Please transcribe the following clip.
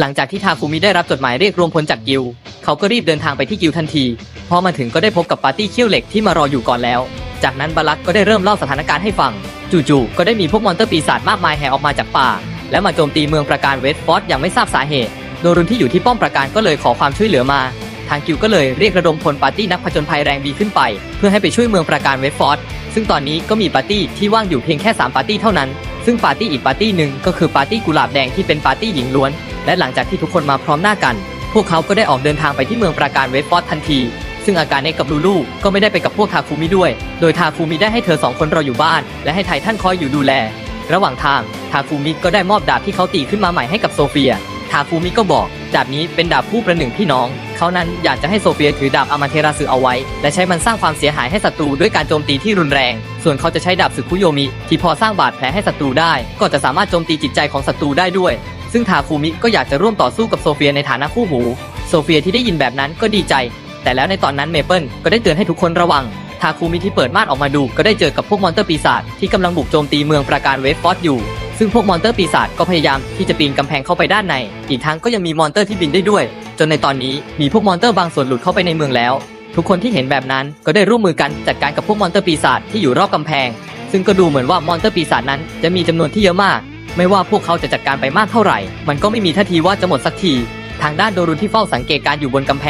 หลังจากที่ทาคุมิได้รับจดหมายเรียกรวมพลจากกิลเขาก็รีบเดินทางไปที่กิลทันทีพอมาถึงก็ได้พบกับปาร์ตี้เขี้ยวเหล็กที่มารออยู่ก่อนแล้ว จากนั้นบาลักก็ได้เริ่มเล่าสถานการณ์ให้ฟัง จู่ๆก็ได้มีพวกมอนเตอร์ปีศาจมากมายแห่ออกมาจากป่า และมาโจมตีเมืองประการเวสฟอร์ดอย่างไม่ทราบสาเหตุ โดรุนที่อยู่ที่ป้อมประการก็เลยขอความช่วยเหลือมา ทางกิลก็เลยเรียกระดมพลปาร์ตี้นักผจญภัยแรงดีขึ้นไป เพื่อให้ไปช่วยเมืองประการเวสฟอร์ดซึ่งตอนนี้ก็มีปาร์ตี้ที่ว่างอยู่เพียงแค่3ปาร์ตี้เท่านั้น ซึ่งปาร์ตี้อีกปาร์ตี้หนึ่งก็คือปาร์ตี้กุหลาบแดงที่เป็นปาร์ตี้หญิงล้วน และหลังจากที่ทุกคนมาพร้อมหน้ากัน พวกเขาก็ได้ออกเดินทางไปที่เมืองปราการเวสฟอร์ดทันที ซึ่งอาการเนกับลูลูก็ไม่ได้ไปกับพวกทาคุมิด้วย โดยทาคุมิได้ให้เธอสองคนรออยู่บ้าน และให้ไททันคอยอยู่ดูแล ระหว่างทางทาคุมิก็ได้มอบดาบที่เขาตีขึ้นมาใหม่ให้กับโซเฟีย ทาคุมิก็บอก ดาบนี้เป็นดาบคู่ประหนึ่งพี่น้อง เขานั้นอยากจะให้โซเฟียถือดาบอามาเทราสึเอาไว้ และใช้มันสร้างความเสียหายให้ศัตรูด้วยการโจมตีที่รุนแรง ส่วนเขาจะใช้ดาบสึคุโยมิ ที่พอสร้างบาดแผลให้ศัตรูได้ ก็จะสามารถโจมตีจิตใจของศัตรูได้ด้วย ซึ่งทาคุมิก็อยากจะร่วมต่อสู้กับโซเฟียในฐานะคู่หู โซเฟียที่ได้ยินแบบนั้นก็ดีใจ แต่แล้วในตอนนั้นเมเปิลก็ได้เตือนให้ทุกคนระวังทาคุมิที่เปิดม่านออกมาดูก็ได้เจอกับพวกมอนเตอร์ปีศาจที่กำลังบุกโจมตีเมืองปราการเวสต์ฟอร์ดอยู่ ซึ่งพวกมอนเตอร์ปีศาจก็พยายามที่จะปีนกำแพงเข้าไปด้านใน อีกทั้งก็ยังมีมอนเตอร์ที่บินได้ด้วย จนในตอนนี้มีพวกมอนเตอร์บางส่วนหลุดเข้าไปในเมืองแล้ว ทุกคนที่เห็นแบบนั้นก็ได้ร่วมมือกันจัดการกับพวกมอนเตอร์ปีศาจที่อยู่รอบกำแพง ซึ่งก็ดูเหมือนว่ามอนเตอร์ปีศาจนั้นจะมีจำนวนที่เยอะมาก ไม่ว่าพวกเขาจะจัดการไปมากเท่าไหร่ มันก็ไม่มีท่าทีว่าจะหมดสักที ทางด้านโดรุนที่เฝ้าสังเกตการอยู่บนกำแพง